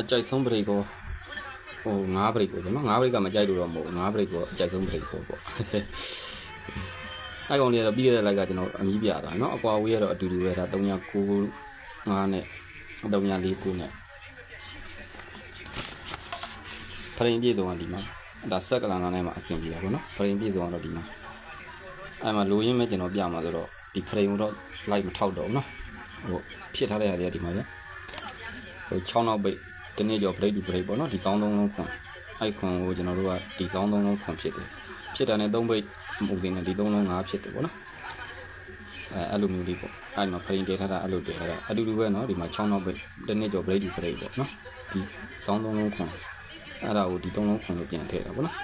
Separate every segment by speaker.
Speaker 1: အကြိုက်ဆုံးပရိတ်ကောဟို9ပရိတ်ကိုပေါ့နော်9ပရိတ်ကမကြိုက်လို့တော့မဟုတ်ဘူး9ပရိတ်ကိုအကြိုက်ဆုံးပရိတ်ကိုပေါ့အဲ့ကောင်လေးကတော့ပြီးခဲ့တဲ့လိုက်ကကျွန်တော်အမီးပြသွားတယ်နော်အကွာဝေးကတော့အတူတူပဲဒါ395နဲ့349နဲ့ဖရင်ပြည့်စုံကဒီမှာဒါဆက်ကလန်နာနဲ့မှအဆင်ပြေတာပေါ့နော်ဖရင်ပြည့်စုံကတော့ဒီမှာအဲ့မှာလိုရင်းမဲ့ကျွန်တော်ပြမှာဆိုတော့ဒီဖရင်ကိုတော့လိုက်မထောက်တော့ဘူးနော်ဟိုဖြစ်ထားတဲ့ဟာတွေကဒီမှာပဲဟို6နောက်ပိတ် တနေ့ကျော် break to break ပေါ့နော်ဒီကောင်းသုံးလုံးခွန်အဲ့ခွန်ကိုကျွန်တော်တို့ကဒီကောင်းသုံးလုံးခွန်ဖြစ်တယ်ဖြစ်တာနဲ့3ပိတ်မဟုတ်သေးနဲ့ဒီ3လုံး5ဖြစ်တယ်ပေါ့နော်အဲအဲ့လိုမျိုးလေးပေါ့အဲ့မှာဖရင်တည်ထားတာအဲ့လိုတည်ထားတာအတူတူပဲနော်ဒီမှာ6နောက်ပိတ်တနေ့ကျော် break to break ပေါ့နော်ဒီကောင်းသုံးလုံးခွန်အဲ့ဒါကိုဒီ3လုံးခွန်လို့ပြန်ထည့်တာပေါ့နော်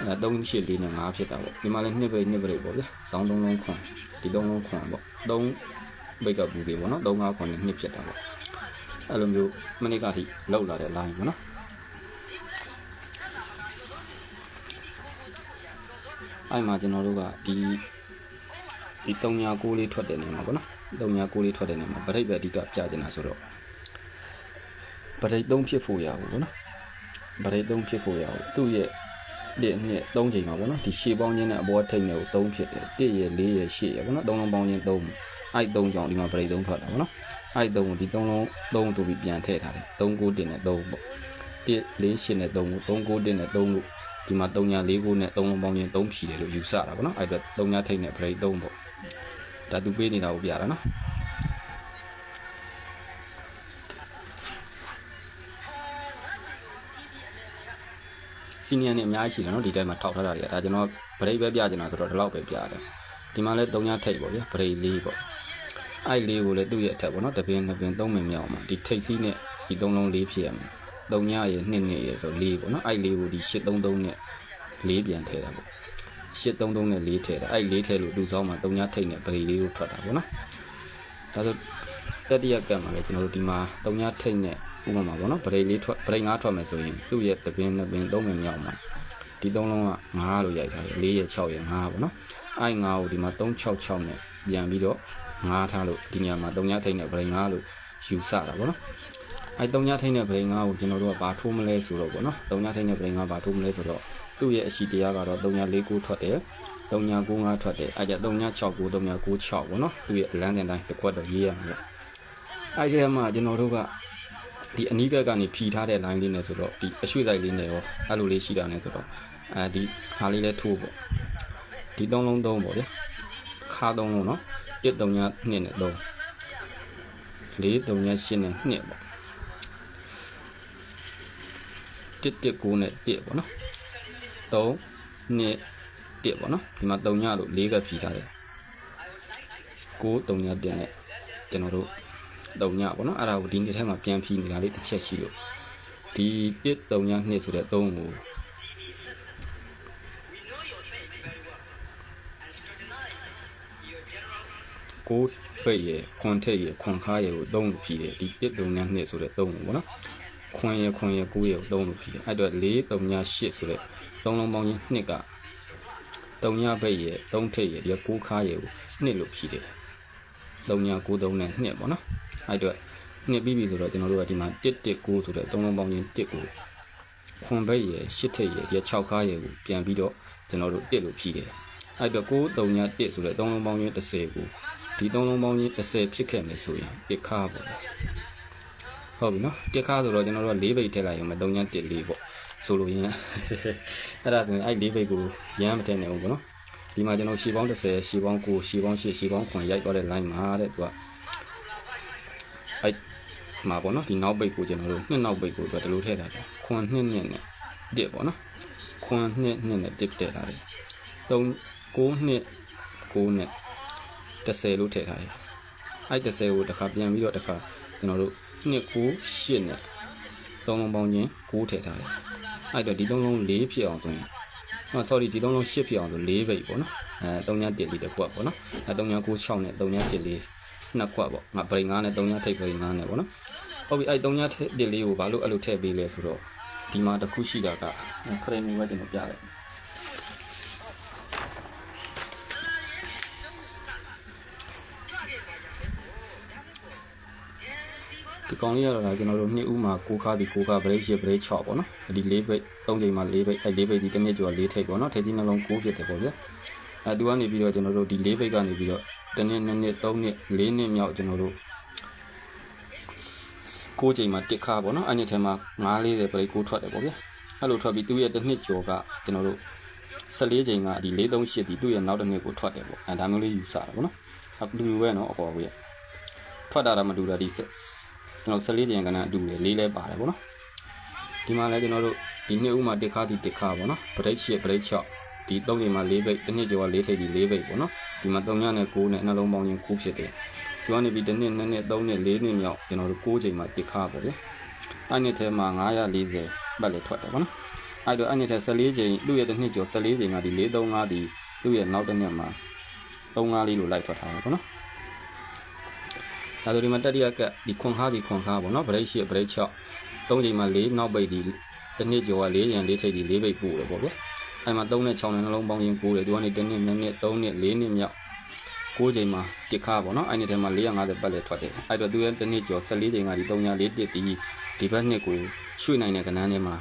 Speaker 1: အဲ3 8 4နဲ့5ဖြစ်တာပေါ့ဒီမှာလည်း2 break 2 break ပေါ့ဗျာကောင်း3လုံးခွန်ဒီ3လုံးခွန်ပေါ့3ပိတ်ကပူသေးပေါ့နော်3 5ခွန်နဲ့2ဖြစ်တာပေါ့ အဲ့လိုမျိုးမနစ်ကထိလောက်လာတဲ့ line ပေါ့နော်အဲ့မှာကျွန်တော်တို့ကဒီဒီ396လေးထွက်တဲ့နေမှာပေါ့နော်396လေးထွက်တဲ့နေမှာဗရိတ်ပဲအဓိကပြချင်တာဆိုတော့ဗရိတ်3ဖြစ်ဖို့ရဘူးပေါ့နော်ဗရိတ်3ဖြစ်ဖို့ရဘူးသူ့ရဲ့ဒီအနှစ်3ချိန်မှာပေါ့နော်ဒီရှေ့ပေါင်းချင်းနဲ့အပေါ်ထိပ်နဲ့ကို3ဖြစ်တယ်1ရဲ့4ရဲ့8ရဲ့ပေါ့နော်3လုံးပေါင်းချင်း3အဲ့3ကြောင့်ဒီမှာဗရိတ်3ထွက်တာပေါ့နော် အဲ့3ကိုဒီ3လုံး3တူပြီးပြန်ထည့်ထားတယ်3 9တင်နဲ့3ပေါ့1 4 8နဲ့3ကို3 9တင်နဲ့3လို့ဒီမှာ3ညာ4 9နဲ့3လုံးပေါင်းချင်း3ဖြီတယ်လို့ယူဆတာပေါ့နော်အဲ့အတွက်3ညာထိပ်နဲ့ဗရိတ်3ပေါ့ဒါသူပေးနေတာကိုပြတာနော်စီနီယံနေအများကြီးရှိတယ်နော်ဒီထဲမှာထောက်ထားတာတွေကဒါကျွန်တော်ဗရိတ်ပဲပြချင်တာဆိုတော့ဒီလောက်ပဲပြတယ်ဒီမှာလဲ3ညာထိပ်ပေါ့ဗျာဗရိတ်4ပေါ့ အဲ့လေးကိုလည်းသူ့ရဲ့အထက်ပေါ့နော်တပင်းနှစ်ပင်းသုံးပင်မြောက်မှာဒီထိပ်စီးနဲ့ဒီသုံးလုံးလေးဖြစ်ရမှာသုံးညရဲ့နှစ်နှစ်ရဲ့ဆိုလေးပေါ့နော်အဲ့လေးကိုဒီ833နဲ့လေးပြန်ထည့်တာပေါ့833နဲ့လေးထည့်တာအဲ့လေးထည့်လို့သူ့ဆောင်မှာသုံးညထိပ်နဲ့ပရိလေးကိုထွက်တာပေါ့နော်ဒါဆိုတတိယကံမှာလည်းကျွန်တော်တို့ဒီမှာသုံးညထိပ်နဲ့ဥပမာပေါ့နော်ပရိလေးထွက်ပရိငါးထွက်မယ်ဆိုရင်သူ့ရဲ့တပင်းနှစ်ပင်းသုံးပင်မြောက်မှာဒီသုံးလုံးက9လို့ရိုက်ထားတယ်4ရဲ့6ရဲ့9ပေါ့နော်အဲ့9ကိုဒီမှာ366နဲ့ပြန်ပြီးတော့ ငားထားလို့ဒီညမှာတုံညထိတ်နဲ့ဗရိန်ငားလို့ယူဆတာပေါ့နော်အဲတုံညထိတ်နဲ့ဗရိန်ငားကိုကျွန်တော်တို့ကဘာထိုးမလဲဆိုတော့ပေါ့နော်တုံညထိတ်နဲ့ဗရိန်ငားဘာထိုးမလဲဆိုတော့သူ့ရဲ့အရှိတရားကတော့တုံည၄၉ထွက်တယ်တုံည၉၅ထွက်တယ်အဲကြတုံည6၉တုံည9 6ပေါ့နော်သူ့ရဲ့အလန်းတင်တိုင်းတစ်ခွက်တော့ရေးရမှာအဲဒီမှာကျွန်တော်တို့ကဒီအနီးကပ်ကနေဖြီထားတဲ့ line လေးနဲ့ဆိုတော့ဒီအရွှေ့လိုက်လေးနဲ့ရောအဲ့လိုလေးရှိတာနဲ့ဆိုတော့အဲဒီဟာလေးလဲထိုးပေါ့ဒီသုံးလုံးသုံးပေါ့ဗျာခါသုံးလုံးနော်1 3ည 2နဲ့3 4 3ည8နဲ့2ပေါ့1 1 9နဲ့1ပေါ့နော်3 2 1ပေါ့နော်ဒီမှာ3ညလို့4ကဖြီးထားတယ်9 3ည1နဲ့ကျွန်တော်တို့3ညပေါ့နော်အဲ့ဒါကိုဒီနေ့ထဲမှာပြန်ဖြီးနေတာလေးတစ်ချက်ရှိလို့ဒီ1 3ည2ဆိုတဲ့3ကို ကိုပိတ်ရခွန်ထက်ရခွန်ခါရကိုသုံးလို့ဖြီးတယ်ဒီ1 3ည2ဆိုတဲ့3ကိုပေါ့နော်ခွန်ရခွန်ရ9ရကိုသုံးလို့ဖြီးတယ်အဲ့တော့4 3ည8ဆိုတဲ့3လုံးပေါင်းချင်း2က3ညပိတ်ရ3ထက်ရဒီ9ခါရကို2လို့ဖြီးတယ်3ည9 3နဲ့2ပေါ့နော်အဲ့တော့နှစ်ပြီးပြီဆိုတော့ကျွန်တော်တို့ကဒီမှာ1 1 9ဆိုတဲ့3လုံးပေါင်းချင်း1ကိုခွန်ဘိတ်ရ8ထက်ရဒီ6ခါရကိုပြန်ပြီးတော့ကျွန်တော်တို့1လို့ဖြီးတယ်အဲ့တော့9 3ည1ဆိုတဲ့3လုံးပေါင်းချင်း10ကို ဒီ3လုံးပေါင်းချင်း10ဖြစ်ခဲ့မယ်ဆိုရင်1ခါပေါ့ဟုတ်ပြီနော်1ခါဆိုတော့ကျွန်တော်တို့က4ဘိတ်ထည့်လိုက်ရင်မ3ည1 4ပေါ့ဆိုလို့ရင်အဲ့ဒါဆိုရင်အဲ့4ဘိတ်ကိုရမ်းမထည့်နိုင်ဘူးပေါ့နော်ဒီမှာကျွန်တော်ရှည်ပေါင်း30ရှည်ပေါင်း9ရှည်ပေါင်း10ရှည်ပေါင်း9ရိုက်သွားတဲ့ line မှာတဲ့သူကအဲ့မှာပေါ့နော်ဒီနောက်ဘိတ်ကိုကျွန်တော်တို့နှစ်နောက်ဘိတ်ကိုအတွက်ဒီလိုထည့်ထားတယ်ခွန်နှစ်နှစ်နဲ့တစ်ပေါ့နော်ခွန်နှစ်နှစ်နဲ့တစ်ထည့်ထားတယ်3 9နှစ်9နဲ့ 30လို့ထည့်ထားတယ်အဲ့30ကိုတစ်ခါပြန်ပြီးတော့တစ်ခါကျွန်တော်တို့နှစ်9 8နဲ့သုံးလုံးပေါင်းချင်း9ထည့်ထားတယ်အဲ့တော့ဒီသုံးလုံး4ဖြစ်အောင်ဆိုရင်ဟော sorry ဒီသုံးလုံး8ဖြစ်အောင်ဆို4ဘိတ်ပေါ့နော်အဲ3ည1လေးတစ်ခွက်ပေါ့နော်အဲ3ည9 6နဲ့3ည1လေးနှစ်ခွက်ပေါ့ငါဗရိန်9နဲ့3ညထိပ်ဗရိန်9နဲ့ပေါ့နော်ဟုတ်ပြီအဲ့3ညထိပ်1လေးကိုဘာလို့အဲ့လိုထည့်ပေးလဲဆိုတော့ဒီမှာတစ်ခုရှိတာကခရင်မျိုးပဲကျွန်တော်ပြလိုက် ဒီကောင်လေးကတော့ဒါကျွန်တော်တို့နှစ်ဦးမှာ6ခါဒီ6ခါ break 8 break 6ပေါ့နော်ဒီ4 break 3ချိန်မှာ4 break အဲ4 break ဒီတစ်နှစ်ကျော်4ထိပ်ပေါ့နော်ထိပ်သီးနှလုံး9ဖြစ်တယ်ပေါ့ဗျာအဲသူကနေပြီးတော့ကျွန်တော်တို့ဒီ4 break ကနေပြီးတော့တစ်နှစ်နှစ်နှစ်3နှစ်4နှစ်မြောက်ကျွန်တော်တို့6ချိန်မှာတစ်ခါပေါ့နော်အဲ့ဒီထဲမှာ940 break 9ထွက်တယ်ပေါ့ဗျာအဲ့လိုထွက်ပြီးသူ့ရဲ့တစ်နှစ်ကျော်ကကျွန်တော်တို့14ချိန်ကဒီ438ဒီသူ့ရဲ့နောက်တစ်နှစ်ကိုထွက်တယ်ပေါ့အဲဒါမျိုးလေးယူဆတာပေါ့နော်အတူတူပဲနော်အပေါ်ကြီးထွက်တာတော့မတူတာဒီ ကျွန်တော်14ချိန်ကနအတူလေလေးလဲပါတယ်ပေါ့နော်ဒီမှာလဲကျွန်တော်တို့ဒီနှစ်ဦးမှာတစ်ခါဒီတစ်ခါပေါ့နော်ဘရိတ်8ဘရိတ်6ဒီ3ချိန်မှာ4ဘိတ်တစ်နှစ်ကျော်က4ထိပ်ဒီ4ဘိတ်ပေါ့နော်ဒီမှာ3ညနဲ့9နဲ့နှလုံးပေါင်းချင်း9ဖြစ်တယ်ဒီကနေပြီးတစ်နှစ်2နှစ်3နှစ်4နှစ်မြောက်ကျွန်တော်တို့9ချိန်မှာတစ်ခါပေါ့ဗျအဲ့နှစ်ထဲမှာ940ပတ်လေထွက်တယ်ပေါ့နော်အဲ့တော့အဲ့နှစ်ထဲ14ချိန်သူ့ရဲ့တစ်နှစ်ကျော်14ချိန်ကဒီ435ဒီသူ့ရဲ့နောက်တစ်နှစ်မှာ35လေးလို့လိုက်ထွက်ထားတယ်ပေါ့နော် ဒါဆိုဒီမှာတတိယကဒီခွန်ခါဒီခွန်ခါပေါ့နော်ဗရိတ်8ဗရိတ်6 3ချိန်မှာ4နောက်ပိတ်ဒီတစ်နှစ်ကျော်က4ရန်4ထိပ်ဒီ4ပိတ်ပို့တယ်ပေါ့ဗျာအဲ့မှာ3နဲ့6နဲ့နှလုံးပေါင်းရင်9တယ်သူကနေတစ်နှစ်2နှစ်3နှစ်4နှစ်မြောက်9ချိန်မှာတစ်ခါပေါ့နော်အဲ့ဒီထဲမှာ450ပတ်လဲထွက်တယ်အဲ့တော့သူရဲ့တစ်နှစ်ကျော်14ချိန်ကဒီ3ညာ4တစ်ဒီဒီဘက်နှစ်ကိုရွှေ့နိုင်တဲ့ကဏ္ဍထဲမှာ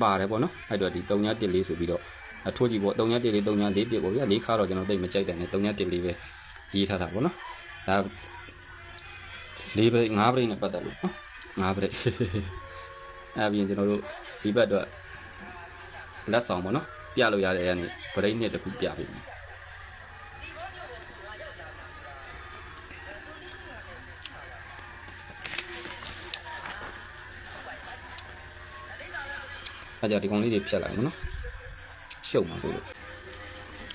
Speaker 1: ပါတယ်ပေါ့နော်အဲ့တော့ဒီ3ညာ1လေးဆိုပြီးတော့အထိုးကြည့်ပေါ့3ညာ1လေး3ညာ4တစ်ပေါ့ဗျာ၄ခါတော့ကျွန်တော်သိမကြိုက်တယ်နဲ့3ညာ1လေးပဲရေးထားတာပေါ့နော်ဒါ ၄ဘရိတ်၅ဘရိတ်နဲ့ပတ်သက်လို့နော်၅ဘရိတ်အဲ့ပြီးရင်ကျွန်တော်တို့ဒီဘက်တော့လက်ဆောင်ပေါ့နော်ပြလို့ရတဲ့အဲ့ဒါနေဘရိတ်နှစ်တစ်ခုပြပြီအဲ့ကြဒီကောင်လေးတွေဖြတ်လိုက်မနော်ရှုပ်မှာဆိုလို့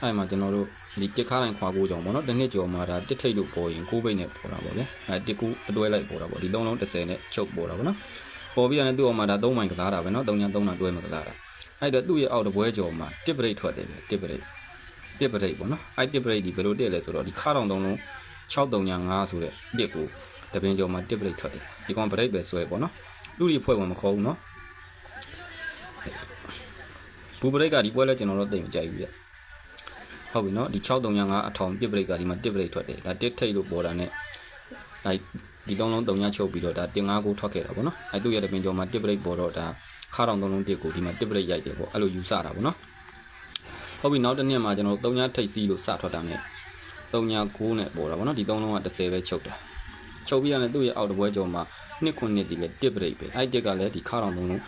Speaker 1: အဲ့မှာကျွန်တော်တို့ ဒီတစ်ခါတိုင်းခွာကိုကြောင်ပေါ့နော်တစ်နှစ်ကျော်မှာဒါတစ်ထိတ်လို့ပေါ်ရင်ကိုးပိတ်နဲ့ပေါ်တာပေါ့ဗျအဲတစ်ကူအတွဲလိုက်ပေါ်တာပေါ့ဒီသုံးလုံး30နဲ့ချုပ်ပေါ်တာပေါ့နော်ပေါ်ပြီးရတယ်သူ့အောင်မှာဒါ3မိုင်ကစားတာပဲနော်3ည3နာတွဲမှာကစားတာအဲ့တော့သူ့ရဲ့အောက်တပွဲကျော်မှာတစ်ပရိတ်ထွက်တယ်ဗျတစ်ပရိတ်တစ်ပရိတ်ပေါ့နော်အဲ့တစ်ပရိတ်ဒီဘယ်လိုတက်လဲဆိုတော့ဒီခါတောင်သုံးလုံး6 3ည5ဆိုတဲ့တစ်ကိုတပင်ကျော်မှာတစ်ပရိတ်ထွက်တယ်ဒီကောင်ပရိတ်ပဲဆွဲပေါ့နော်လူတွေဖွဲ့ဝင်မခေါ်ဘူးနော်ဘူပရိတ်ကဒီပွဲလဲကျွန်တော်တို့သိမကြိုက်ဘူးဗျ ဟုတ်ပြီနော်ဒီ6395အထောင်တစ်ပရိတ်ကဒီမှာတစ်ပရိတ်ထွက်တယ်ဒါတစ်ထိတ်လို့ပေါ်တာ ਨੇ အဲဒီသုံးလုံးတုံညချုပ်ပြီးတော့ဒါတင်5ကိုထွက်ခဲ့တာပေါ့နော်အဲသူ့ရဲ့တပင်ကျော်မှာတစ်ပရိတ်ပေါ်တော့ဒါခါတောင်သုံးလုံးတစ်ကိုဒီမှာတစ်ပရိတ်ရိုက်တယ်ပေါ့အဲ့လိုယူဆတာပေါ့နော်ဟုတ်ပြီနောက်တစ်နှစ်မှာကျွန်တော်တုံညထိတ်စီးလို့စထွက်တာ ਨੇ တုံည9နဲ့ပေါ်တာပေါ့နော်ဒီသုံးလုံးက30ပဲချုပ်တာချုပ်ပြီးရတယ်သူ့ရဲ့အောက်တပွဲကျော်မှာနှစ်ခုနှစ်ဒီလေတစ်ပရိတ်ပဲအဲ့တစ်ကလည်းဒီခါတောင်သုံးလုံး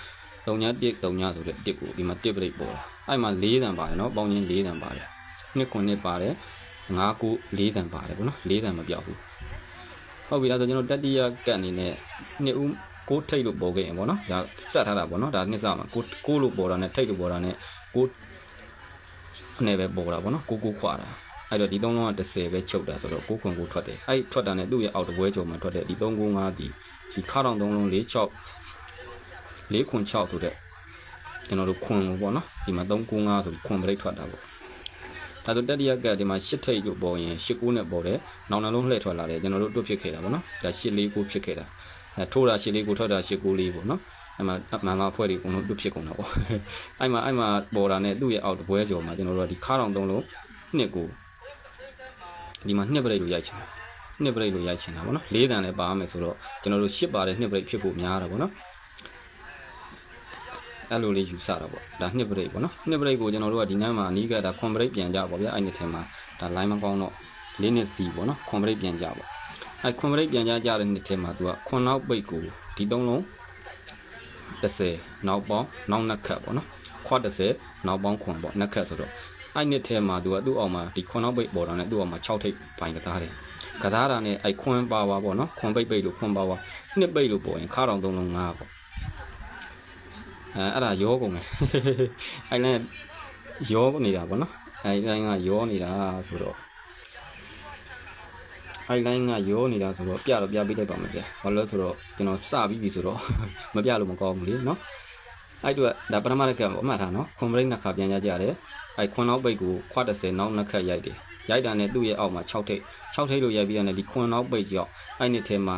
Speaker 1: တုံညတစ်တုံညဆိုတဲ့တစ်ကိုဒီမှာတစ်ပရိတ်ပေါ်တာအဲ့မှာ၄တန်ပါတယ်နော်ပေါင်းချင်း၄တန်ပါတယ် နှစ်ခုနှစ်ပါတယ်၅ခု၄တန်ပါတယ်ပေါ့နော်၄တန်မပြောက်ဘူးဟုတ်ပြီအဲ့တော့ကျွန်တော်တတိယကတ်အနေနဲ့နှစ်ဦးကိုထိတ်လို့ပေါ်ခဲ့ရင်ပေါ့နော်ဒါစက်ထားတာပေါ့နော်ဒါနှစ်စမှာကိုကိုလို့ပေါ်တာနဲ့ထိတ်လို့ပေါ်တာနဲ့ကိုအနေပဲပေါ်တာပေါ့နော်ကိုကိုခွာတာအဲ့တော့ဒီသုံးလုံးက30ပဲချုပ်တာဆိုတော့ကိုခွန်ကိုထွက်တယ်အဲ့ထွက်တာနဲ့သူ့ရဲ့အောက်တပွဲကျော်မှာထွက်တယ်ဒီ395ဒီဒီခါတောင်သုံးလုံး46 4ခွန်6ဆိုတဲ့ကျွန်တော်တို့ခွန်ကိုပေါ့နော်ဒီမှာ395ဆိုခွန်ပရိတ်ထွက်တာပေါ့ ဒါဆိုတတိယကဒီမှာ8ထိပ်လို့ပေါ်ရင်8 9နဲ့ပေါ်တယ်နောင်နှလုံးလှည့်ထွက်လာတယ်ကျွန်တော်တို့တွတ်ဖြစ်ခဲ့တာပေါ့နော်ဒါ8 4 9ဖြစ်ခဲ့တာအဲထိုးတာ8 4 9ထွက်တာ8 9 4ပေါ့နော်အဲ့မှာမန်မာဖွဲ့တွေအကုန်လုံးတွတ်ဖြစ်ကုန်တာပေါ့အဲ့မှာအဲ့မှာပေါ်တာနဲ့သူ့ရဲ့အောက်တပွဲကျော်မှာကျွန်တော်တို့ကဒီခါတောင်သုံးလုံးနှစ်ကိုဒီမှာနှစ်ပရိတ်လို့ရိုက်ချင်တာနှစ်ပရိတ်လို့ရိုက်ချင်တာပေါ့နော်လေးတန်လည်းပါမယ်ဆိုတော့ကျွန်တော်တို့ရှစ်ပါတဲ့နှစ်ပရိတ်ဖြစ်ဖို့များတာပေါ့နော် အဲ့လိုလေးယူဆတာပေါ့ဒါနှစ်ပရိတ်ပေါ့နော်နှစ်ပရိတ်ကိုကျွန်တော်တို့ကဒီနန်းမှာအနီးကဒါခွန်ပရိတ်ပြန်ကြပါဗျာအဲ့ဒီထဲမှာဒါ line မကောင်းတော့လေးနှစ်စီပေါ့နော်ခွန်ပရိတ်ပြန်ကြပါအဲ့ခွန်ပရိတ်ပြန်ကြကြတဲ့နှစ်ထဲမှာသူကခွန်နောက်ပိတ်ကိုဒီသုံးလုံး30နောက်ပေါင်းနောက်နှစ်ခတ်ပေါ့နော်ခွတ်30နောက်ပေါင်းခွန်ပေါ့နှစ်ခတ်ဆိုတော့အဲ့နှစ်ထဲမှာသူကသူ့အောက်မှာဒီခွန်နောက်ပိတ်ပေါ်တာနဲ့သူ့အောက်မှာ6ထိပ်ပိုင်ကစားတယ်ကစားတာနဲ့အဲ့ခွန်ပါဝါပေါ့နော်ခွန်ပိတ်ပိတ်လို့ခွန်ပါဝါနှစ်ပိတ်လို့ပေါ်ရင်ခါတောင်သုံးလုံး5ပေါ့ အဲအဲ့ဒါရောကုန်တယ်အဲ့လည်းရောနေတာပေါ့နော်အဲ့လိုင်းကရောနေတာဆိုတော့အဲ့လိုင်းကရောနေတာဆိုတော့ပြတော့ပြပေးလိုက်ပါမယ်ဗျဘာလို့လဲဆိုတော့ကျွန်တော်စပြီးပြီဆိုတော့မပြလို့မကောင်းဘူးလေနော်အဲ့တော့ဒါပထမတစ်ခါပေါ့အမှတ်ထားနော်ခွန်ဘရိတ်နှစ်ခါပြန်ကြကြတယ်အဲ့ခွန်နောက်ပိတ်ကိုခွတ်30နောက်နှစ်ခါရိုက်တယ်ရိုက်တာနဲ့သူ့ရဲ့အောက်မှာ6ထိပ်6ထိပ်လို့ရိုက်ပြီးရတယ်ဒီခွန်နောက်ပိတ်ကြောက်အဲ့နှစ်ထဲမှာ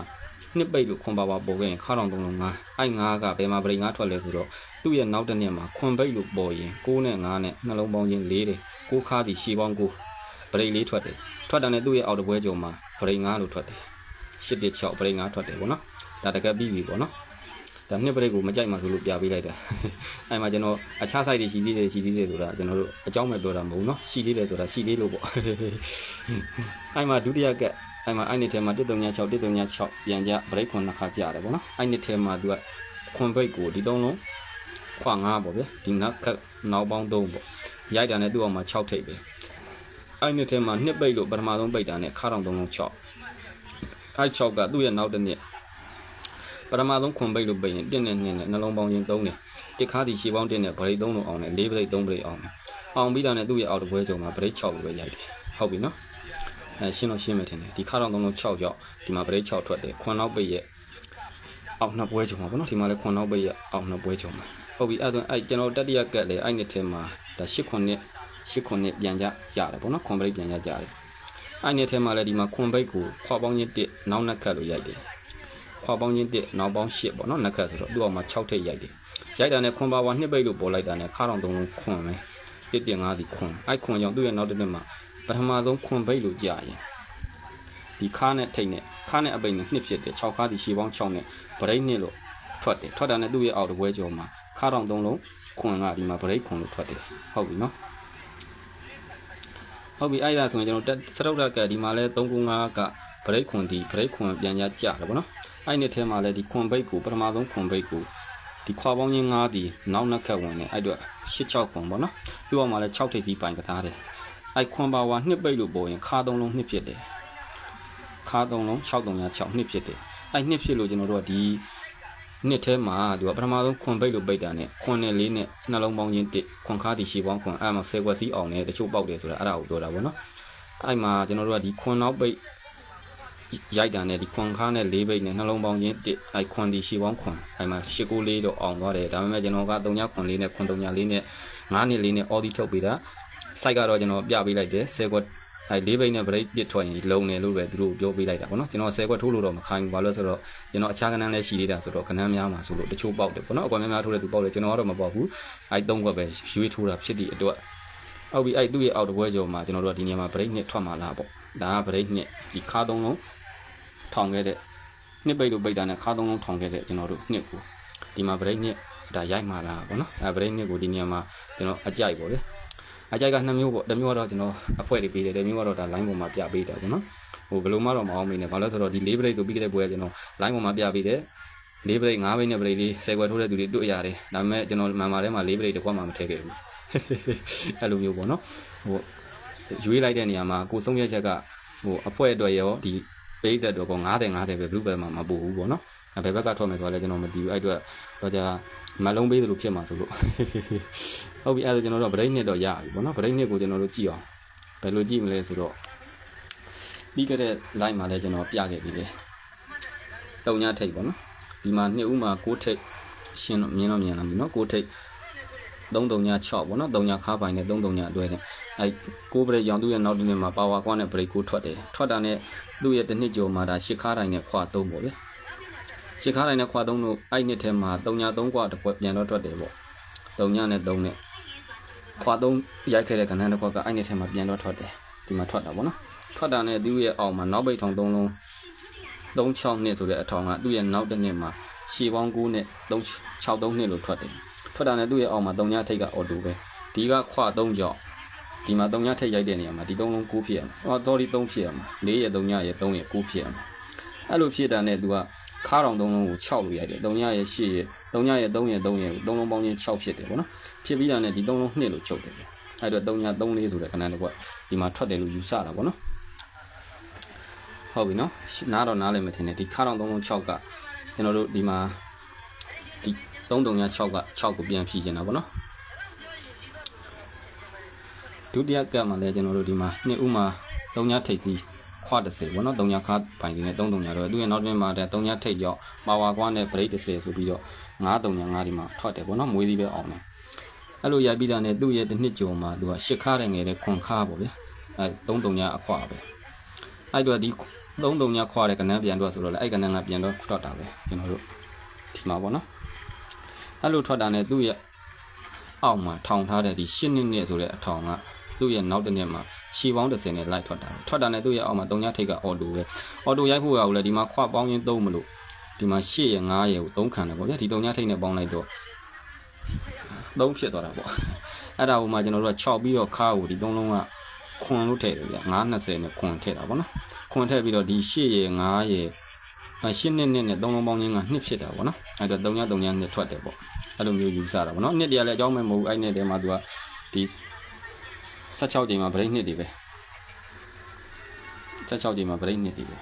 Speaker 1: နှစ်ပိတ်လို့ခွန်ပါပါပေါ်ခဲ့ရင်ခါတောင်တုံလုံး9အဲ့9ကဘယ်မှာပရိငါထွက်လဲဆိုတော့သူ့ရဲ့နောက်တစ်နှစ်မှာခွန်ပိတ်လို့ပေါ်ရင်6နဲ့9နဲ့နှလုံးပေါင်းချင်း4တယ်6ခါဒီရှီပေါင်း9ပရိလေးထွက်တယ်ထွက်တာနဲ့သူ့ရဲ့အောက်တပွဲကျော်မှာပရိငါလို့ထွက်တယ်8 6ပရိငါထွက်တယ်ဗောနော်ဒါတကယ်ပြီးပြီပေါ့နော်ဒါနှစ်ပရိတ်ကိုမကြိုက်မှဆိုလို့ပြပေးလိုက်တာအဲ့မှာကျွန်တော်အခြား site တွေရှိသေးတယ်ရှိသေးတယ်ဆိုတာကျွန်တော်တို့အကြောင်းမဲ့ပြောတာမဟုတ်နော်ရှိသေးတယ်ဆိုတာရှိသေးလို့ပေါ့အဲ့မှာဒုတိယက အဲ့မှာအဲ့နှစ်ထဲမှာ136 136ပြန်ကြ break ခွန်နှစ်ခါကြရတယ်ပေါ့နော်အဲ့နှစ်ထဲမှာသူကခွန်ဘိတ်ကိုဒီသုံးလုံးခွာ9ပေါ့ဗျဒီနောက်ခက်နောက်ပေါင်း3ပေါ့ရိုက်တာနဲ့သူ့အောင်မှာ6ထိပ်ပဲအဲ့နှစ်ထဲမှာနှစ်ပိတ်လို့ပထမဆုံးပိတ်တာနဲ့ခါတောင်3လုံး6အဲ့6ကသူ့ရဲ့နောက်တစ်နှစ်ပထမဆုံးခွန်ပိတ်လို့ပိတ်ရင်1နဲ့2နဲ့နှလုံးပေါင်းချင်း3နဲ့တစ်ခါဒီရှေးပေါင်း1နဲ့ဗရိတ်3လုံးအောင်နဲ့4ဗရိတ်3ဗရိတ်အောင်နဲ့အောင်ပြီးတာနဲ့သူ့ရဲ့အောက်တစ်ပွဲကြုံမှာဗရိတ်6လို့ပဲရိုက်တယ်ဟုတ်ပြီနော် အဲရှင်းတော့ရှင်းမယ်ထင်တယ်ဒီခါတောင်3လုံး6ကြောက်ဒီမှာဗရိတ်6ထွက်တယ်ခွန်နောက်ပိတ်ရဲ့အောက်နှစ်ပွဲကြုံမှာပေါ့နော်ဒီမှာလည်းခွန်နောက်ပိတ်ရဲ့အောက်နှစ်ပွဲကြုံမှာဟုတ်ပြီအဲ့ဒါအဲ့ကျွန်တော်တတိယကက်လေအဲ့နှစ်ထဲမှာဒါ8ခွန်နဲ့8ခွန်နဲ့ပြန်ကြရတယ်ပေါ့နော်ခွန်ဗရိတ်ပြန်ကြကြတယ်အဲ့နှစ်ထဲမှာလည်းဒီမှာခွန်ဗိတ်ကိုခွာပေါင်းချင်း1နောက်နှစ်ခက်လို့ရိုက်တယ်ခွာပေါင်းချင်း1နောက်ပေါင်း8ပေါ့နော်နှစ်ခက်ဆိုတော့သူ့အောင်မှာ6ထိပ်ရိုက်တယ်ရိုက်တာနဲ့ခွန်ပါဝါနှစ်ပိတ်လို့ပေါ်လိုက်တာနဲ့ခါတောင်သုံးလုံးခွန်ပဲ1တင်5ဒီခွန်အဲ့ခွန်ကြောင့်သူ့ရဲ့နောက်တစ်နှစ်မှာ ပထမဆုံးခွန်ဗိတ်လို့ကြာရင်ဒီခါနဲ့ထိတ်နဲ့ခါနဲ့အပိတ်နဲ့နှစ်ဖြစ်တယ်6ခါဒီရှည်ပေါင်း6နဲ့ဗရိတ်နှစ်လို့ထွက်တယ်ထွက်တာနဲ့သူ့ရဲ့အောက်တစ်ပွဲကျော်မှာခါတောင်သုံးလုံးခွန်ကဒီမှာဗရိတ်ခွန်လို့ထွက်တယ်ဟုတ်ပြီနော်ဟုတ်ပြီအဲ့ဒါဆိုရင်ကျွန်တော်တက်စရုပ်ရကဒီမှာလဲ395ကဗရိတ်ခွန်ဒီဗရိတ်ခွန်ပြန်ကြကြတယ်ဗောနော်အဲ့နှစ်ထဲမှာလဲဒီခွန်ဘိတ်ကိုပထမဆုံးခွန်ဘိတ်ကိုဒီခွာပေါင်းချင်း9ဒီနောက်နှစ်ခက်ဝင်နေအဲ့တော့86ခွန်ဗောနော်ပြီးတော့မှလဲ6ထိပ်ပြီးပိုင်ကထားတယ် အဲ့ခွန်ပါဝါနှစ်ပိတ်လို့ပေါ်ရင်ခါသုံးလုံးနှစ်ဖြစ်တယ်ခါသုံးလုံး6306နှစ်ဖြစ်တယ်အဲ့နှစ်ဖြစ်လို့ကျွန်တော်တို့ကဒီနှစ်ထဲမှာသူကပထမဆုံးခွန်ပိတ်လို့ပိတ်တာနဲ့ခွန်နဲ့လေးနဲ့နှလုံးပေါင်းချင်းတစ်ခွန်ခါတီရှည်ပေါင်းခွန်အဲ့မှာ10ခွက်စီးအောင်နဲ့တချို့ပေါက်တယ်ဆိုတာအဲ့ဒါကိုပြောတာဗောနော်အဲ့မှာကျွန်တော်တို့ကဒီခွန်နောက်ပိတ်ရိုက်တာနဲ့ဒီခွန်ခါနဲ့လေးပိတ်နဲ့နှလုံးပေါင်းချင်းတစ်အဲ့ခွန်တီရှည်ပေါင်းခွန်အဲ့မှာရှစ်ကိုလေးတော့အောင်သွားတယ်ဒါပေမဲ့ကျွန်တော်က3ညခွန်လေးနဲ့ခွန်3ညလေးနဲ့9နှစ်လေးနဲ့အော်ဒီထုတ်ပေးတာ site ကတော့ကျွန်တော်ပြပေးလိုက်တယ်10ကွက်အဲ၄ဘိန်းနဲ့ brake ပစ်ထွက်ရင်လုံတယ်လို့ပဲသူတို့ပြောပေးလိုက်တာပေါ့နော်ကျွန်တော်10ခွက်ထိုးလို့တော့မခိုင်းဘူးဘာလို့ဆိုတော့ကျွန်တော်အခြားကဏ္ဍလည်းရှိသေးတာဆိုတော့ကဏ္ဍများမှာဆိုလို့တချို့ပေါက်တယ်ပေါ့နော်အကွက်များများထိုးတဲ့သူပေါက်တယ်ကျွန်တော်ကတော့မပေါက်ဘူးအဲ3ခွက်ပဲရွေးထိုးတာဖြစ်သည့်အတွက်အောက်ပြီးအဲသူ့ရဲ့အောက်တပွဲကျော်မှာကျွန်တော်တို့ကဒီနေရာမှာ brake နဲ့ထွက်မှာလားပေါ့ဒါက brake နဲ့ဒီခါသုံးလုံးထောင်ခဲ့တဲ့နှစ်ပိတ်လို့ပိတ်တာနဲ့ခါသုံးလုံးထောင်ခဲ့တဲ့ကျွန်တော်တို့နှစ်ကိုဒီမှာ brake နဲ့ဒါရိုက်မှာလားပေါ့နော်အဲ brake နဲ့ကိုဒီနေရာမှာကျွန်တော်အကြိုက်ပေါ့လေ အကြိုက်ကနှစ်မျိုးပေါ့တစ်မျိုးကတော့ကျွန်တော်အဖွဲတွေပေးတယ်တစ်မျိုးကတော့ဒါ line ပေါ်မှာပြပေးတယ်ပေါ့နော်ဟိုဘယ်လိုမှတော့မအောင်မင်းနဲ့ဘာလို့လဲဆိုတော့ဒီ၄ break ကိုပြီးခဲ့တဲ့ပွဲကကျွန်တော် line ပေါ်မှာပြပေးတယ်၄ break ၅ break နဲ့ break လေး10ခွဲထိုးတဲ့သူတွေတွေ့ရတယ်ဒါပေမဲ့ကျွန်တော်မှန်ပါထဲမှာ၄ break တစ်ခွက်မှမထည့်ခဲ့ဘူးအဲ့လိုမျိုးပေါ့နော်ဟိုရွေးလိုက်တဲ့နေရာမှာကိုဆုံးဖြတ်ချက်ကဟိုအဖွဲအတွက်ရောဒီပိတ်သက်တော့ကော90 90ပဲ blue bell မှာမပူဘူးပေါ့နော်ဘယ်ဘက်ကထွက်မယ်ဆိုတော့လည်းကျွန်တော်မသိဘူးအဲ့အတွက်တော့じゃမလုံးပေးသလိုဖြစ်မှာဆိုလို့ ဟုတ်ပြီအဲ့ဒါကျွန်တော်တို့ဗရိတ်နှစ်တော့ရပြီပေါ့နော်ဗရိတ်နှစ်ကိုကျွန်တော်တို့ကြည့်အောင်ဘယ်လိုကြည့်မလဲဆိုတော့ပြီးခဲ့တဲ့ line မှာလည်းကျွန်တော်ပြခဲ့ပြီလေတုံညာထိတ်ပေါ့နော်ဒီမှာနှစ်ဦးမှာ6ထိတ်ရှင်းတော့မြင်တော့မြင်လာပြီနော်6ထိတ်3 3ညာ6ပေါ့နော်3ညာခါပိုင်နဲ့3 3ညာအတွဲနဲ့အဲကိုဘရိတ်ရောင်သူ့ရဲ့နောက်တစ်နှစ်မှာပါဝါကွာနဲ့ဘရိတ်ကိုထွက်တယ်ထွက်တာနဲ့သူ့ရဲ့တစ်နှစ်ကျော်မှာဒါရှစ်ခါတိုင်းနဲ့ခွာ3ပေါ့ဗျာရှစ်ခါတိုင်းနဲ့ခွာ3လို့အဲ့နှစ်ထဲမှာ3ညာ3ကွာတစ်ခွက်ပြန်တော့ထွက်တယ်ပေါ့3ညာနဲ့3နဲ့ ခွာ3ရိုက်ခဲ့တဲ့ကဏ္ဍတစ်ခွက်ကအဲ့နှစ်ထဲမှာပြန်တော့ထွက်တယ်ဒီမှာထွက်တာပေါ့နော်ထွက်တာနဲ့သူ့ရဲ့အောက်မှာနောက်ပိတ်ထောင်3လုံး36နှစ်ဆိုတဲ့အထောင်ကသူ့ရဲ့နောက်တစ်နှစ်မှာရှည်ပေါင်း9နဲ့363နှစ်လို့ထွက်တယ်ထွက်တာနဲ့သူ့ရဲ့အောက်မှာ3ညထိတ်ကအော်တိုပဲဒီကခွ3ကြောင့်ဒီမှာ3ညထိတ်ရိုက်တဲ့နေရာမှာဒီ3လုံး9ဖြစ်ရမှာဟောတော်ဒီ3ဖြစ်ရမှာ4ရဲ့3ညရဲ့3ရဲ့9ဖြစ်ရမှာအဲ့လိုဖြစ်တာနဲ့သူကခါတောင်3လုံးကို6လို့ရိုက်တယ်3ညရဲ့8ရဲ့3ညရဲ့3ရဲ့3ရဲ့3လုံးပေါင်းချင်း6ဖြစ်တယ်ပေါ့နော် ဖြစ်ပြီးတာနဲ့ဒီ3လုံး2လို့ချုပ်တယ်အဲ့တော့3ည3လေးဆိုတဲ့ခဏတစ်ခွက်ဒီမှာထွက်တယ်လို့ယူဆတာပေါ့နော်ဟုတ်ပြီနော်နားတော့နားလည်းမထင်နဲ့ဒီခါတောင်336ကကျွန်တော်တို့ဒီမှာဒီ3396က6ကိုပြန်ဖြည့်ကျင်တာပေါ့နော်ဒုတိယကပ်မှာလည်းကျွန်တော်တို့ဒီမှာနှစ်ဦးမှာ3ညထိပ်စီးခွာ30ပေါ့နော်3ညခါပိုင်နေနဲ့33ညတော့သူရဲ့နောက်တွင်မှာ3ညထိပ်ရောက်ပါဝါကွာနဲ့ break 30ဆိုပြီးတော့9 3ည9ဒီမှာထွက်တယ်ပေါ့နော်မွေးသေးပဲအောင်တယ် အဲ့လိုရိုက်ပြီးတာနဲ့သူ့ရဲ့တစ်နှစ်ကျော်မှာသူကရှစ်ခါတဲ့ငယ်တဲ့ခွန်ခါပေါ့ဗျာအဲ33ညအခွာပဲအဲ့တော့ဒီ33ညခွာတဲ့ကဏ္ဍပြန်တော့ဆိုတော့လေအဲ့ကဏ္ဍကပြန်တော့ထွက်တာပဲကျွန်တော်တို့ဒီမှာပေါ့နော်အဲ့လိုထွက်တာနဲ့သူ့ရဲ့အောက်မှာထောင်ထားတဲ့ဒီရှစ်နှစ်နှစ်ဆိုတဲ့အထောင်ကသူ့ရဲ့နောက်တစ်နှစ်မှာရှည်ပေါင်း30နဲ့လိုက်ထွက်တာထွက်တာနဲ့သူ့ရဲ့အောက်မှာ3ညထိတ်ကအော်တိုပဲအော်တိုရိုက်ဖို့ရအောင်လေဒီမှာခွပေါင်းရင်းသုံးမလို့ဒီမှာ8ရယ်9ရယ်ကို3ခံတယ်ပေါ့ဗျာဒီတုံညာထိတ်နဲ့ပေါင်းလိုက်တော့ 3ဖြစ်သွားတာပေါ့အဲ့ဒါဟိုမှာကျွန်တော်တို့က6ပြီးတော့ခါကိုဒီသုံးလုံးကခွန်လို့ထည့်တယ်ဗျာ920နဲ့ခွန်ထည့်တာပေါ့နော်ခွန်ထည့်ပြီးတော့ဒီ8ရယ်9ရယ်အရှင်းနှစ်နှစ်နဲ့သုံးလုံးပေါင်းခြင်းကနှစ်ဖြစ်တာပေါ့နော်အဲ့တော့3ည3ညနှစ်ထွက်တယ်ပေါ့အဲ့လိုမျိုးယူဆတာပေါ့နော်နှစ်တည်းလည်းအကြောင်းမဲ့မဟုတ်ဘူးအဲ့နှစ်တည်းမှာသူကဒီ16ချိန်မှာ break နှစ်တွေပဲ16ချိန်မှာ break နှစ်တွေပဲ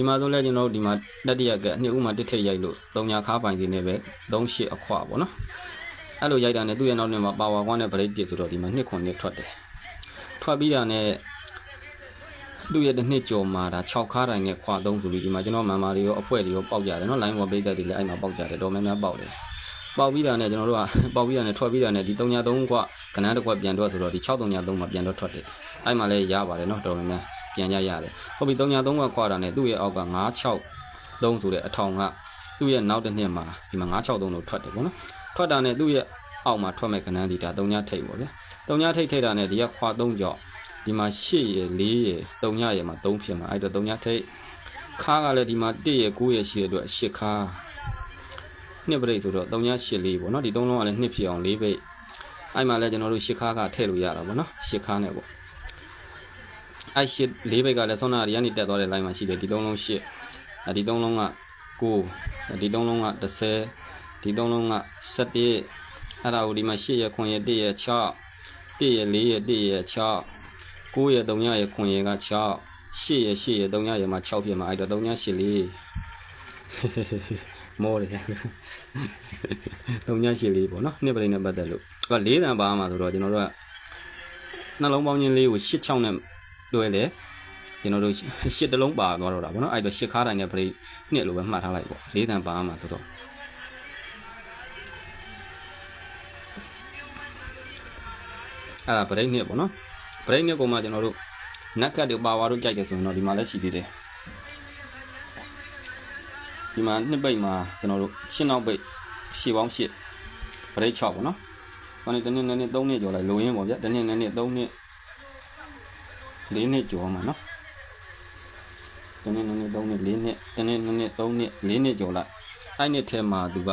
Speaker 1: ဒီမှာဆိုလဲကျွန်တော်တို့ဒီမှာတတိယကနှစ်ဦးမှာတစ်ထည့်ရိုက်လို့3ညခါပိုင်စီနဲ့ပဲ38အခွပေါ့နော်အဲ့လိုရိုက်တာနဲ့သူ့ရဲ့နောက်နှစ်မှာ power ကွန်းနဲ့ break တစ်ဆိုတော့ဒီမှာနှစ်ခွန်နှစ်ထွက်တယ်ထွက်ပြီးတာနဲ့သူ့ရဲ့တစ်နှစ်ကျော်မှာဒါ6ခါတိုင်းနဲ့ခွာသုံးဆိုပြီးဒီမှာကျွန်တော်မန်မာတွေရောအဖွဲတွေရောပေါက်ကြတယ်နော် line ပေါ်ပိတ်သက်တွေလည်းအဲ့မှာပေါက်ကြတယ်တော်များများပေါက်တယ်ပေါက်ပြီးတာနဲ့ကျွန်တော်တို့ကပေါက်ပြီးတာနဲ့ထွက်ပြီးတာနဲ့ဒီ3ည3ခွကနန်းတစ်ခွက်ပြန်တော့ဆိုတော့ဒီ6 3ည3မှာပြန်တော့ထွက်တယ်အဲ့မှာလည်းရပါတယ်နော်တော်များများ ပြန်ကြရတယ်ဟုတ်ပြီ3ည3ခွခွာတာနဲ့သူ့ရဲ့အောက်က9 6 3ဆိုတဲ့အထောင်ကသူ့ရဲ့နောက်တစ်နှစ်မှာဒီမှာ9 6 3လို့ထွက်တယ်ပေါ့နော်ထွက်တာနဲ့သူ့ရဲ့အောက်မှာထွက်မဲ့ကနန်းဒီဒါ3ညထိတ်ပေါ့ဗျာ3ညထိတ်ထိတ်တာနဲ့ဒီကခွာ3ကြောက်ဒီမှာ8ရယ်4ရယ်3ညရယ်မှာ3ဖြစ်မှာအဲ့တော့3ညထိတ်ခါကလည်းဒီမှာ1ရယ်9ရယ်ရှိတဲ့အတွက်8ခါနှစ်ပရိတ်ဆိုတော့3ည8လေးပေါ့နော်ဒီ3လုံးကလည်းနှစ်ဖြစ်အောင်4ပိတ်အဲ့မှာလည်းကျွန်တော်တို့8ခါကထည့်လို့ရတာပေါ့နော်8ခါနဲ့ပေါ့ အဲ့8 4ပိတ်ကလည်းဆွမ်းနာရီကနေတက်သွားတဲ့ line မှာရှိတယ်ဒီ3လုံး8အဲ့ဒီ3လုံးက9ဒီ3လုံးက10ဒီ3လုံးက17အဲ့ဒါကိုဒီမှာ8ရယ်9ရယ်1ရယ်6 1ရယ်4ရယ်1ရယ်6 9ရယ်3ရယ်9ရယ်က6 8ရယ်8ရယ်3ရယ်မှာ6ဖြစ်မှာအဲ့တော့3ရ8လေးမောတယ်3ည8လေးပေါ့နော်နှစ်ပလိနဲ့ပတ်သက်လို့က၄တန်ပါမှာဆိုတော့ကျွန်တော်တို့ကနှလုံးပေါင်းချင်းလေးကို8 6နဲ့ တွဲလေကျွန်တော်တို့8တလုံးပါသွားတော့တာပေါ့နော်အဲ့တော့8ခါတိုင်းနဲ့ပလိနှစ်လိုပဲမှတ်ထားလိုက်ပေါ့၄တန်ပါမှာဆိုတော့အဲ့ဒါပလိနှစ်ပေါ့နော်ပလိနှစ်ကိုမှကျွန်တော်တို့နက်ကတ်တွေပါဝါတို့ကြိုက်တယ်ဆိုရင်တော့ဒီမှာလည်းရှိသေးတယ်ဒီမှာနှစ်ပိတ်မှာကျွန်တော်တို့ရှင်းနောက်ပိတ်ရှည်ပေါင်း8ပရိတ်6ပေါ့နော်။ဘာနဲ့တနေ့နေ့3နှစ်ကျော်လိုက်လိုရင်းပေါ့ဗျာ။တနေ့နေ့3နှစ် 4နှစ်ကျော်မှာနော်။တနေ့နေ့3နှစ်4နှစ်တနေ့နေ့3နှစ်4နှစ်ကျော်လိုက်အဲ့နှစ်ထဲမှာသူက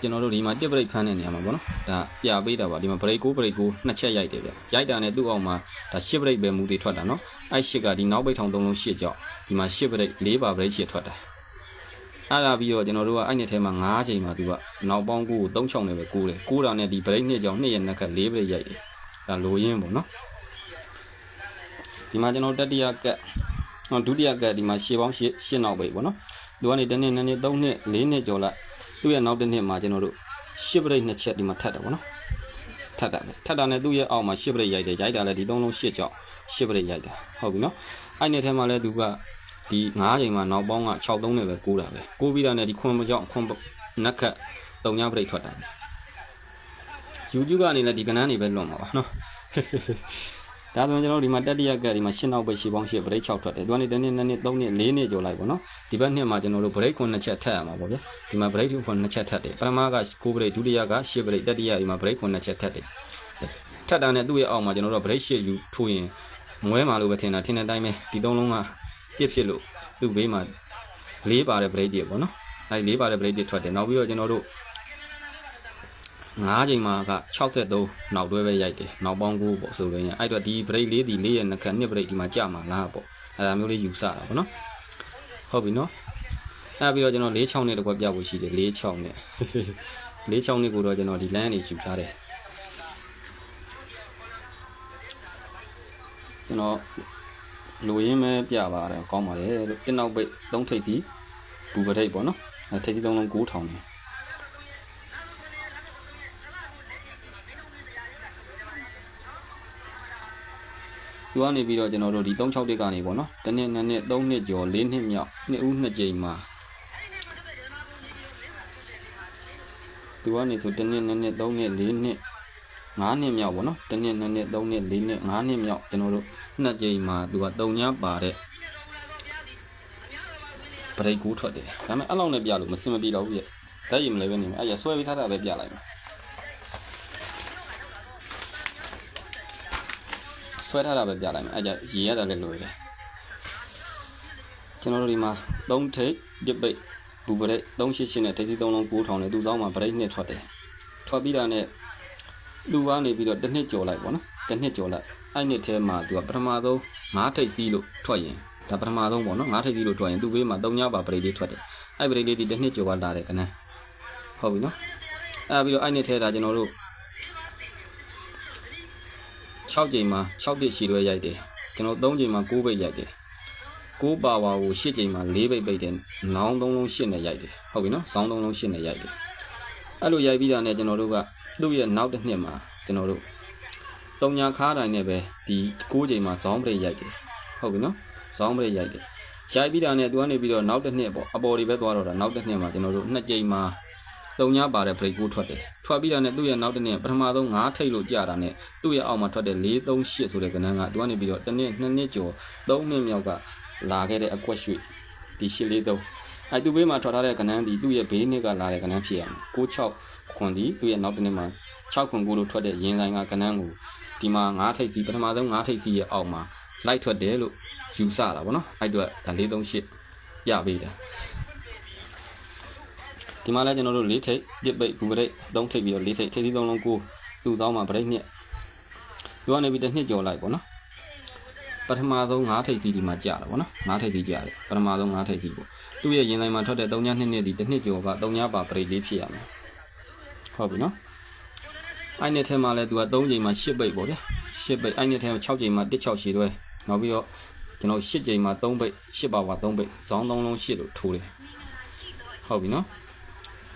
Speaker 1: ကျွန်တော်တို့ဒီမှာတစ်ပရိတ်ဖမ်းတဲ့နေရာမှာပေါ့နော်။ဒါပြပေးတာပါဒီမှာပရိတ်6ပရိတ်6နှစ်ချက်ရိုက်တယ်ဗျ။ရိုက်တာနဲ့သူ့အောက်မှာဒါ10ပရိတ်ပဲမူတည်ထွက်တာနော်။အဲ့10ကဒီနောက်ပိတ်ထောင်3လုံး10ကြောက်ဒီမှာ10ပရိတ်4ပါပရိတ်10ထွက်တာ။အဲ့ဒါပြီးတော့ကျွန်တော်တို့ကအဲ့နှစ်ထဲမှာ9ချိန်မှာသူကနောက်ပေါင်းကို3ချောင်းနဲ့ပဲကိုးတယ်ကိုးတာနဲ့ဒီ break နှစ်ကြောင်နှစ်ရက်နှစ်ခက်4 break ရိုက်တယ်ဒါလိုရင်းပေါ့နော် ဒီမှာကျွန်တော်တတိယကက်ဟောဒုတိယကက်ဒီမှာရှေးပေါင်းရှေးရှင်းနောက်ပဲပေါ့နော်သူကနေတစ်နှစ်နှစ်နှစ်သုံးနှစ်လေးနှစ်ကျော်လိုက်သူ့ရဲ့နောက်တစ်နှစ်မှာကျွန်တော်တို့10 break နှစ်ချက်ဒီမှာထပ်တယ်ပေါ့နော်ထပ်တာပဲထပ်တာနဲ့သူ့ရဲ့အောက်မှာ10 break ရိုက်တယ်ရိုက်တာလည်းဒီသုံးလုံး10ကြောင်10 break ရိုက်တာဟုတ်ပြီနော်အဲ့နှစ်ထဲမှာလည်းသူကဒီ9ချိန်မှာနောက်ပေါင်းက63နဲ့ပဲ9တာပဲ9ပြီးတာနဲ့ဒီခွန်မကြောက်ခွန်နက်ခတ်တုံညာပရိတ်ထွက်တာပဲ YouTube ကနေလည်းဒီကနန်းနေပဲလွတ်မှာပါနော် ဒါဆိုရင်ကျွန်တော်ဒီမှာတက်တရက်ကဒီမှာရှင်းနောက်ပဲရှင်းပေါင်းရှင်းပရိတ်6ထွက်တယ်သူကနေတစ်နှစ်နှစ်နှစ်သုံးနှစ်လေးနှစ်ကျော်လိုက်ပေါ့နော်ဒီဘက်နှစ်မှာကျွန်တော်တို့ပရိတ်ခွန်နှစ်ချက်ထပ်ရမှာပေါ့ဗျဒီမှာပရိတ်ခွန်နှစ်ချက်ထပ်တယ်ပထမက9ပရိတ်ဒုတိယက10ပရိတ်တတိယဒီမှာပရိတ်ခွန်နှစ်ချက်ထပ်တယ်ထပ်တာနဲ့သူ့ရဲ့အောက်မှာကျွန်တော်တို့ပရိတ်8ယူထိုးရင်မွဲမှာလို့ပဲထင်တာထင်တဲ့အတိုင်းပဲဒီသုံးလုံးကပြစ်ဖြစ်လို့သူ့ဘေးမှာလေးပါတဲ့ brake တွေပေါ့နော်အဲလေးပါတဲ့ brake တွေထွက်တယ်နောက်ပြီးတော့ကျွန်တော်တို့ 9ချိန်မှာက63နောက်တွဲပဲရိုက်တယ်နောက်ပေါင်း9ပေါ့ဆိုလို့ရင်အဲ့တော့ဒီ brake လေးဒီလေးရဲ့နှခနှစ် brake ဒီမှာကြာမှာလားပေါ့အဲ့ဒါမျိုးလေးယူဆတာပေါ့နော်ဟုတ်ပြီနော်အဲ့ပြီးတော့ကျွန်တော်၄6နဲ့တကွပြဖို့ရှိတယ်၄6နဲ့၄6နဲ့ကိုတော့ကျွန်တော်ဒီ line နေယူထားတယ်ကျွန်တော်လိုရင်းပဲပြပါတယ်ကောင်းပါတယ်လို့တစ်နောက်ပိတ်သုံးထိပ်စီဘူပထိပ်ပေါ့နော်အဲထိပ်စီသုံးလုံး9000 သူကနေပြီးတော့ကျွန်တော်တို့ဒီ36တက်ကနေပေါ့နော်တစ်နှစ်နှစ်နှစ်3နှစ်ကျော်4နှစ်မြောက်နှစ်ဦးနှစ်ကြိမ်မှာသူကနေဆိုတစ်နှစ်နှစ်နှစ်3နှစ်4နှစ်9နှစ်မြောက်ပေါ့နော်တစ်နှစ်နှစ်နှစ်3နှစ်4နှစ်9နှစ်မြောက်ကျွန်တော်တို့နှစ်ကြိမ်မှာသူကတုံညာပါတဲ့ပရိတ်ကူးထွက်တယ်ဒါပေမဲ့အဲ့လောက်နဲ့ပြလို့မစင်မပြေတော့ဘူးရဲ့တက်ရင်မလဲပဲနေမယ်အဲ့ရဆွဲပြီးထားတာပဲပြလိုက်မယ် ဆွဲထားတာပဲပြလိုက်မယ်အဲ့ကြရေရတာလည်းလိုရတယ်ဒီကျွန်တော်တို့ဒီမှာ3ထိပ်ဒစ်ပိတ်ဘူပရိတ်388နဲ့ထိပ်သီး3လုံး9000နဲ့သူ့သောင်းမှာပရိတ်နှစ်ထွက်တယ်ထွက်ပြီးတာနဲ့လူကနေပြီးတော့တစ်နှစ်ကျော်လိုက်ပေါ့နော်တစ်နှစ်ကျော်လိုက်အဲ့နှစ်ထဲမှာသူကပထမဆုံး9ထိပ်စီးလို့ထွက်ရင်ဒါပထမဆုံးပေါ့နော်9ထိပ်စီးလို့ထွက်ရင်သူ့ဘေးမှာ3ညပါပရိတ်လေးထွက်တယ်အဲ့ပရိတ်လေးဒီတစ်နှစ်ကျော်ကလာတယ်ကနန်းဟုတ်ပြီနော်အဲ့ပြီးတော့အဲ့နှစ်ထဲဒါကျွန်တော်တို့ 6ကြိမ်မှာ6တစ်ရှည်ရွဲရိုက်တယ်ကျွန်တော်3ကြိမ်မှာ9ပိတ်ရိုက်တယ်6ပါဝါကို8ချိန်မှာ4ပိတ်ပိတ်တယ်။နောင်း3လုံး8နဲ့ရိုက်တယ်။ဟုတ်ပြီနော်။ဇောင်း3လုံး8နဲ့ရိုက်တယ်။အဲ့လိုရိုက်ပြီးတာနဲ့ကျွန်တော်တို့ကသူ့ရဲ့နောက်တစ်နှစ်မှာကျွန်တော်တို့တုံညာခါတိုင်းနဲ့ပဲဒီ6ချိန်မှာဇောင်းပရိတ်ရိုက်တယ်။ဟုတ်ပြီနော်။ဇောင်းပရိတ်ရိုက်တယ်။ရိုက်ပြီးတာနဲ့သူကနေပြီးတော့နောက်တစ်နှစ်ပေါ့အပေါ်တွေပဲသွားတော့တာနောက်တစ်နှစ်မှာကျွန်တော်တို့2ချိန်မှာ တုံညာပါတဲ့ပရိတ်ကိုထွက်တယ်။ထွက်ပြီးတာနဲ့သူ့ရဲ့နောက်တစ်နှစ်ပထမဆုံး9ထိပ်လို့ကြာတာနဲ့သူ့ရဲ့အောက်မှာထွက်တဲ့438ဆိုတဲ့ကဏ္ဍကသူကနေပြီးတော့တစ်နှစ်နှစ်နှစ်ကျော်3နှစ်မြောက်ကလာခဲ့တဲ့အကွက်ရွှေဒီရှစ်လေးသုံးအဲသူ့ဘေးမှာထွက်ထားတဲ့ကဏ္ဍဒီသူ့ရဲ့ဘေးနှစ်ကလာတဲ့ကဏ္ဍဖြစ်ရမယ်96ခွန်ဒီသူ့ရဲ့နောက်တစ်နှစ်မှာ6ခွန်ကိုလို့ထွက်တဲ့ရင်ဆိုင်ကကဏ္ဍကိုဒီမှာ9ထိပ်စီပထမဆုံး9ထိပ်စီရဲ့အောက်မှာလိုက်ထွက်တယ်လို့ယူဆတာဗောနော်အဲ့အတွက်ဒါ438ပြပေးတာ ဒီမှာလည်းကျွန်တော်တို့၄ထိပ်ပြစ်ပိတ်ဘူပရိတ်3ထိပ်ပြီးတော့၄ထိပ်ထိပ်သီး3လုံးကိုသူ့သောင်းမှာပရိတ်နှစ်သူကနေပြီးတစ်နှစ်ကျော်လိုက်ဗောနော်ပထမဆုံး9ထိပ်စီဒီမှာကြာတယ်ဗောနော်9ထိပ်စီကြာတယ်ပထမဆုံး9ထိပ်စီပေါ့သူ့ရဲ့ရင်ဆိုင်မှာထွက်တဲ့3ည2နှစ်ဒီတစ်နှစ်ကျော်က3ညပါပရိတ်လေးဖြစ်ရမယ်ဟုတ်ပြီနော်အဲ့နှစ်ထဲမှာလဲသူက3ချိန်မှာ10ပိတ်ပေါ့ဗျာ10ပိတ်အဲ့နှစ်ထဲမှာ6ချိန်မှာ16ရှည်တွဲနောက်ပြီးတော့ကျွန်တော်10ချိန်မှာ3ပိတ်10ပါဝါ3ပိတ်ဇောင်း3လုံး10လို့ထိုးတယ်ဟုတ်ပြီနော်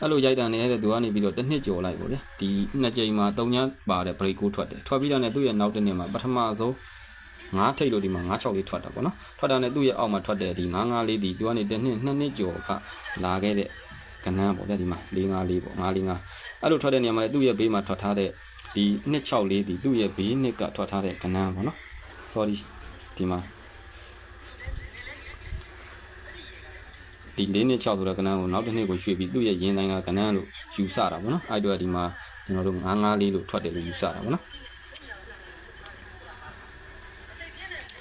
Speaker 1: အဲ့လိုရိုက်တန်နေတဲ့သူကနေပြီးတော့တစ်နှစ်ကျော်လိုက်ပေါ့ဗျာဒီနှစ်ချိန်မှာ3ညပါတဲ့ပရိတ်ကိုထွက်တယ်ထွက်ပြီးတော့ねသူ့ရဲ့နောက်တစ်နှစ်မှာပထမဆုံးငါးထိတ်လို့ဒီမှာငါးချောက်လေးထွက်တာပေါ့နော်ထွက်တာနဲ့သူ့ရဲ့အောက်မှာထွက်တဲ့ဒီငါးငါးလေးဒီသူကနေတစ်နှစ်နှစ်နှစ်ကျော်ကလာခဲ့တဲ့ကနန်းပေါ့ဗျာဒီမှာ၄ငါးလေးပေါ့ငါးလေးငါးအဲ့လိုထွက်တဲ့နေရာမှာလည်းသူ့ရဲ့ဘေးမှာထွက်ထားတဲ့ဒီနှစ်ချောက်လေးဒီသူ့ရဲ့ဘေးနှစ်ကထွက်ထားတဲ့ကနန်းပေါ့နော် sorry ဒီမှာ ဒီလေးနှစ်ချောက်ဆိုတဲ့ကနန်းကိုနောက်တစ်နှစ်ကိုရွှေ့ပြီးသူ့ရဲ့ရင်တိုင်းကကနန်းလို့ယူဆတာပေါ့နော်အဲ့တော့ဒီမှာကျွန်တော်တို့ငါးငါးလေးလို့ထွက်တယ်လို့ယူဆတာပေါ့နော်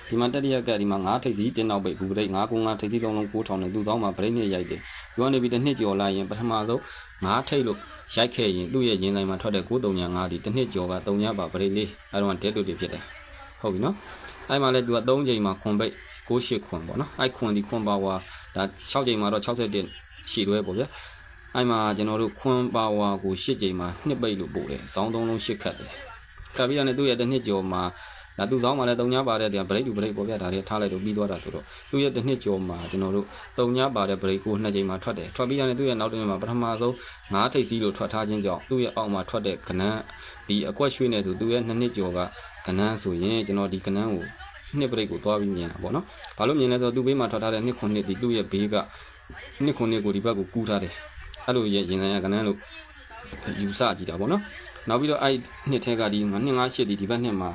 Speaker 1: ဒီမှာတတိယကဒီမှာ9ထိပ်စီတင်းနောက်ပိတ်ဘူးပရိတ်995ထိပ်စီသုံးလုံး9000နဲ့သူ့သောင်းမှာပရိတ်နဲ့ရိုက်တယ်။ယူကနေပြီးတစ်နှစ်ကျော်လာရင်ပထမဆုံး9ထိပ်လို့ရိုက်ခဲ့ရင်သူ့ရဲ့ရင်ဆိုင်မှာထွက်တဲ့935ဒီတစ်နှစ်ကျော်က3ညပါပရိတ်လေးအဲတော့ဒက်တူတွေဖြစ်တယ်။ဟုတ်ပြီနော်။အဲမှာလဲသူက3ချိန်မှာခွန်ပိတ်68ခွန်ပေါ့နော်။အဲခွန်ဒီခွန်ပါဝါ ဒါ6ချိန်မှာတော့61ရှည်တွဲပေါ့ဗျာ။အဲမှာကျွန်တော်တို့ခွန်ပါဝါကို8ချိန်မှာ2ပိတ်လို့ပို့တယ်။ဇောင်း3လုံး8ခတ်တယ်။ခတ်ပြီးတော့ねသူ့ရဲ့တစ်နှစ်ကျော်မှာဒါသူ့ဆောင်မှာလည်းတုံညာပါတဲ့တရားဘရိတ်တူဘရိတ်ပေါ်ပြတာတွေထားလိုက်တော့ပြီးသွားတာဆိုတော့သူ့ရဲ့တစ်နှစ်ကျော်မှာကျွန်တော်တို့တုံညာပါတဲ့ဘရိတ်ကိုနှစ်ကြိမ်မှာထွက်တယ်ထွက်ပြီးရတယ်သူ့ရဲ့နောက်တစ်နေ့မှာပထမဆုံးငါးထိပ်စီးလို့ထွက်ထားခြင်းကြောင့်သူ့ရဲ့အောက်မှာထွက်တဲ့ကနန်းဒီအကွက်ရွှေ့နေဆိုသူ့ရဲ့နှစ်နှစ်ကျော်ကကနန်းဆိုရင်ကျွန်တော်ဒီကနန်းကို နှစ်ဘရိတ်ကိုသွားပြီးမြင်တာပေါ့နော်ဘာလို့မြင်လဲဆိုတော့သူ့ဘေးမှာထွက်ထားတဲ့နှစ်ခုနှစ်ဒီသူ့ရဲ့ဘေးကနှစ်ခုနှစ်ကိုဒီဘက်ကိုကူးထားတယ်အဲ့လိုရင်ရင်ဆိုင်ရကနန်းလို့ယူဆကြည့်တာပေါ့နော်နောက်ပြီးတော့အဲ့နှစ်ထဲကဒီနှစ်ငါးရှစ်ဒီဒီဘက်နှစ်မှာ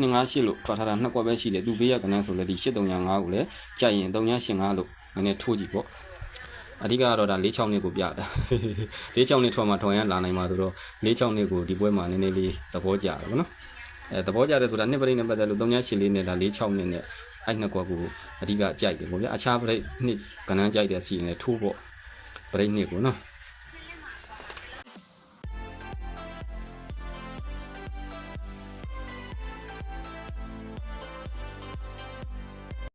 Speaker 1: 258လို့ထွက်ထားတာနှစ်ကွက်ပဲရှိတယ်သူဘေးရကနန်းဆိုလည်းဒီ835ကိုလည်းကြိုက်ရင်385လို့နည်းနည်းထိုးကြည့်ပေါ့အဓိကကတော့ဒါ46နှစ်ကိုပြတာ46နှစ်ထွက်မှထွန်ရလာနိုင်မှာဆိုတော့46နှစ်ကိုဒီပွဲမှာနည်းနည်းလေးသဘောကျတယ်ဗောနော် အဲသဘောကျတယ်ဆိုတာနှစ်ပရိနဲ့ပတ်သက်လို့384လေးနဲ့ဒါ46နှစ်နဲ့အဲ့နှစ်ကွက်ကိုအဓိကကြိုက်တယ်ဗောဗျာအခြားပရိနှစ်ကနန်းကြိုက်တဲ့စီရင်လည်းထိုးပေါ့ပရိနှစ်ကိုနော်